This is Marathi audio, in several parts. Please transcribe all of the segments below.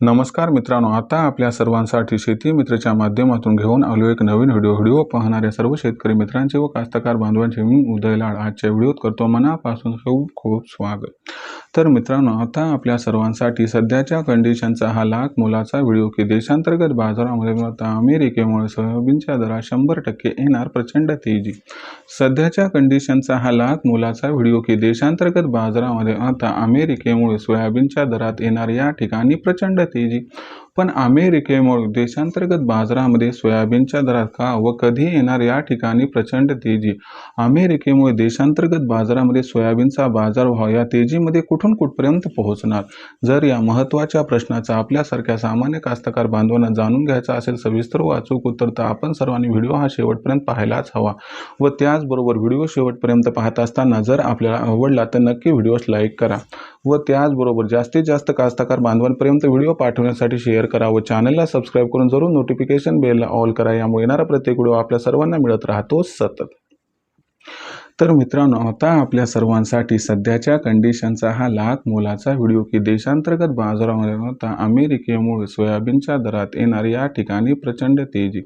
नमस्कार मित्रांनो आता आपल्या सर्वांसाठी शेती मित्रच्या माध्यमातून घेऊन आलो एक नवीन व्हिडिओ. व्हिडिओ पाहणाऱ्या सर्व शेतकरी मित्रांचे व कास्तकार बांधवांचे मी उदयलाड आजच्या व्हिडिओत करतो मनापासून खूप खूप स्वागत. तर मित्रांनो आता आपल्या सर्वांसाठी सध्याच्या कंडिशनचा हा लाख मोलाचा व्हिडिओ की देशांतर्गत बाजारामध्ये आता अमेरिकेमुळे सोयाबीनच्या दरात शंभर टक्के येणार प्रचंड तेजी. सध्याच्या कंडिशनचा हा लाख मोलाचा व्हिडिओ की देशांतर्गत बाजारामध्ये आता अमेरिकेमुळे सोयाबीनच्या दरात येणार या ठिकाणी प्रचंड तेजी पण अमेरिकेमुळे देशांतर्गत बाजारामध्ये सोयाबीनच्या दरात का व कधी येणार या ठिकाणी प्रचंड तेजी? अमेरिकेमुळे देशांतर्गत बाजारामध्ये सोयाबीनचा बाजारभाव या तेजीमध्ये कुठून कुठपर्यंत पोहोचणार? जर या महत्त्वाच्या प्रश्नाचा आपल्यासारख्या सामान्य कास्तकार बांधवांना जाणून घ्यायचा असेल सविस्तर व अचूक उत्तर तर आपण सर्वांनी व्हिडिओ हा शेवटपर्यंत पाहायलाच हवा. व त्याचबरोबर व्हिडिओ शेवटपर्यंत पाहत असताना जर आपल्याला आवडला तर नक्की व्हिडिओस लाईक करा. व त्याचबरोबर जास्तीत जास्त कास्तकार बांधवांपर्यंत व्हिडिओ पाठवण्यासाठी शेअर करा व चॅनलला सबस्क्राईब करून जरूर नोटिफिकेशन बेलला ऑल करा. यामुळे येणारा प्रत्येक व्हिडिओ आपल्या सर्वांना मिळत राहतो सतत. तर मित्रांनो आता आपल्या सर्वांसाठी सध्याच्या कंडिशनचा हा लाख मोलाचा व्हिडिओ की देशांतर्गत बाजारामध्ये होता अमेरिकेमुळे सोयाबीनच्या दरात येणार या ठिकाणी प्रचंड तेजी.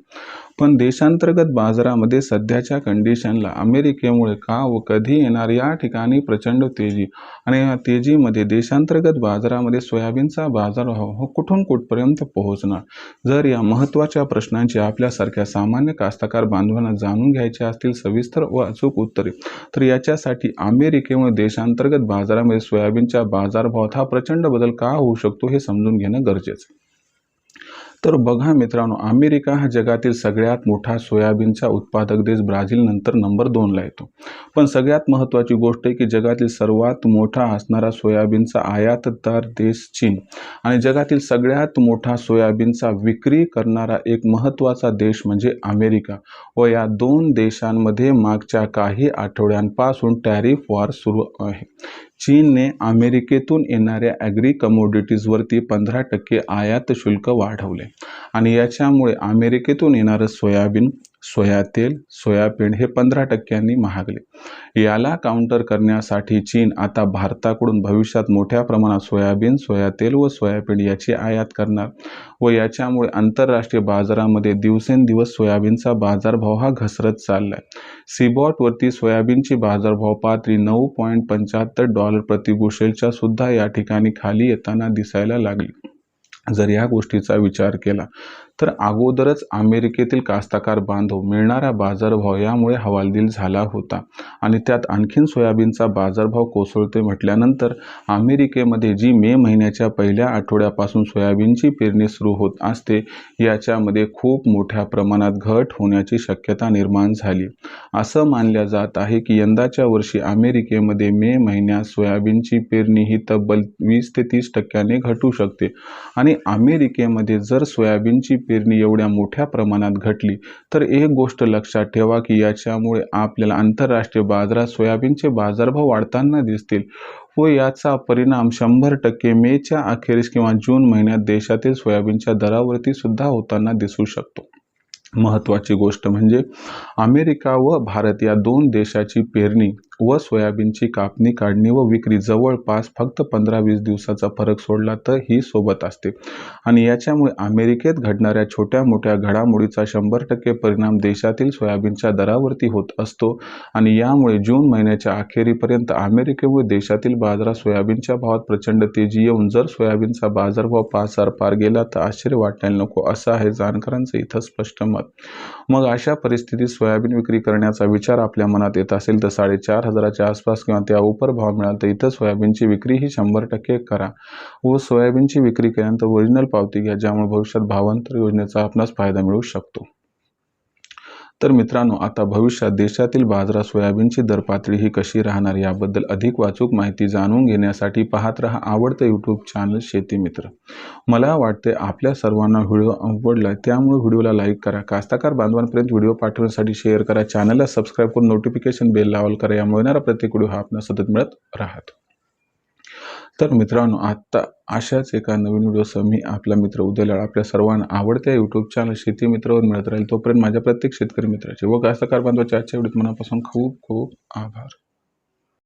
पण देशांतर्गत बाजारामध्ये सध्याच्या कंडिशनला अमेरिकेमुळे का व कधी येणार या ठिकाणी प्रचंड तेजी आणि या तेजीमध्ये देशांतर्गत बाजारामध्ये सोयाबीनचा बाजारभाव हो कुठून कुठपर्यंत पोहोचणार जर या महत्त्वाच्या प्रश्नांची आपल्यासारख्या सामान्य कास्तकार बांधवांना जाणून घ्यायचे असतील सविस्तर व अचूक उत्तरे तर याच्यासाठी अमेरिकेमुळे देशांतर्गत बाजारामध्ये सोयाबीनच्या बाजारभावात हा प्रचंड बदल का होऊ शकतो हे समजून घेणं गरजेचं आहे. तर बघा मित्रांनो अमेरिका हा जगातील सगळ्यात मोठा सोयाबीनचा उत्पादक देश ब्राझील नंतर नंबर दोनला येतो. पण सगळ्यात महत्त्वाची गोष्ट आहे की जगातील सर्वात मोठा असणारा सोयाबीनचा आयातदार देश चीन. आणि जगातील सगळ्यात मोठा सोयाबीनचा विक्री करणारा एक महत्त्वाचा देश म्हणजे अमेरिका व या दोन देशांमध्ये मागच्या काही आठवड्यांपासून टॅरिफ वॉर सुरू आहे. चीनने अमेरिकेतून येणाऱ्या ॲग्री कमोडिटीजवरती पंधरा टक्के आयात शुल्क वाढवले. आणि याच्यामुळे अमेरिकेतून येणारं सोयाबीन सोया तेल सोयाबीन हे पंधरा टक्क्यांनी महागले. याला काउंटर करण्यासाठी चीन आता भारताकडून भविष्यात मोठ्या प्रमाणात सोयाबीन सोया तेल व सोयाबीन याची आयात करणार व याच्यामुळे आंतरराष्ट्रीय बाजारामध्ये दिवसेंदिवस सोयाबीनचा बाजारभाव हा घसरत चालला आहे सीबॉटवरती सोयाबीनची बाजारभाव पातळी नऊ पॉईंट पंच्याहत्तर डॉलर प्रतिगुशेलच्या सुद्धा या ठिकाणी खाली येताना दिसायला लागली. जर या गोष्टीचा विचार केला तर अगोदरच अमेरिकेतील कास्तकार बांधव मिळणारा बाजारभाव यामुळे हवालदिल झाला होता. आणि त्यात आणखीन सोयाबीनचा बाजारभाव कोसळते म्हटल्यानंतर अमेरिकेमध्ये जी मे महिन्याच्या पहिल्या आठवड्यापासून सोयाबीनची पेरणी सुरू होत असते याच्यामध्ये खूप मोठ्या प्रमाणात घट होण्याची शक्यता निर्माण झाली. असं मानल्या जात आहे की यंदाच्या वर्षी अमेरिकेमध्ये मे महिन्यात सोयाबीनची पेरणी ही तब्बल वीस ते तीस टक्क्याने घटू शकते. आणि अमेरिकेमध्ये जर सोयाबीनची पेरणी एवढ्या मोठ्या प्रमाणात घटली तर एक गोष्ट लक्षात ठेवा की याच्यामुळे आपल्याला आंतरराष्ट्रीय बाजारात सोयाबीनचे बाजारभाव वाढताना दिसतील व याचा परिणाम शंभर टक्के मेच्या अखेरीस किंवा जून महिन्यात देशातील सोयाबीनच्या दरावरती सुद्धा होताना दिसू शकतो. महत्त्वाची गोष्ट म्हणजे अमेरिका व भारत या दोन देशाची पेरणी व सोयाबीनची कापणी काढणी व विक्री जवळपास फक्त पंधरा वीस दिवसाचा फरक सोडला तर ही सोबत असते. आणि याच्यामुळे अमेरिकेत घडणाऱ्या छोट्या मोठ्या घडामोडीचा शंभर टक्के परिणाम देशातील सोयाबीनच्या दरावरती होत असतो. आणि यामुळे जून महिन्याच्या अखेरीपर्यंत अमेरिकेमुळे देशातील बाजारात सोयाबीनच्या भावात प्रचंड तेजी येऊन जर सोयाबीनचा बाजारभाव पाच हजार पार गेला तर आश्चर्य वाटायला नको असं आहे जाणकारांचं इथं स्पष्ट मत. मग अशा परिस्थितीत सोयाबीन विक्री करण्याचा विचार आपल्या मनात येत असेल तर साडेचार हजाराच्या आसपास किंवा त्या उपर भाव मिळाला तर इथं सोयाबीनची विक्री ही शंभर टक्के करा व सोयाबीनची विक्री केल्यानंतर ओरिजिनल पावती घ्या ज्यामुळे भविष्यात भावांतर योजनेचा आपणास फायदा मिळू शकतो. तर मित्रांनो आता भविष्यात देशातील बाजारात सोयाबीनची दर पातळी ही कशी राहणार याबद्दल अधिक वाचूक माहिती जाणून घेण्यासाठी पाहत रहा आवडतं यूट्यूब चॅनल शेती मित्र. मला वाटते आपल्या सर्वांना व्हिडिओ आवडला त्यामुळे व्हिडिओला लाईक करा. कास्ताकार बांधवांपर्यंत व्हिडिओ पाठवण्यासाठी शेअर करा. चॅनलला सबस्क्राईब करून नोटिफिकेशन बेल लावल करा. यामुळे येणारा प्रत्येक व्हिडिओ हा आपल्याला सतत मिळत राहतो. तर मित्रांनो आत्ता अशाच एका नवीन व्हिडिओसह मी आपला मित्र उद्याला आपल्या सर्वांना आवडत्या यूट्यूब चॅनल शेती मित्रावर मिळत राहील. तोपर्यंत माझ्या प्रत्येक शेतकरी मित्राचे व कास्तकार बांधवाच्या आजच्या व्हिडिओत मनापासून खूप खूप आभार.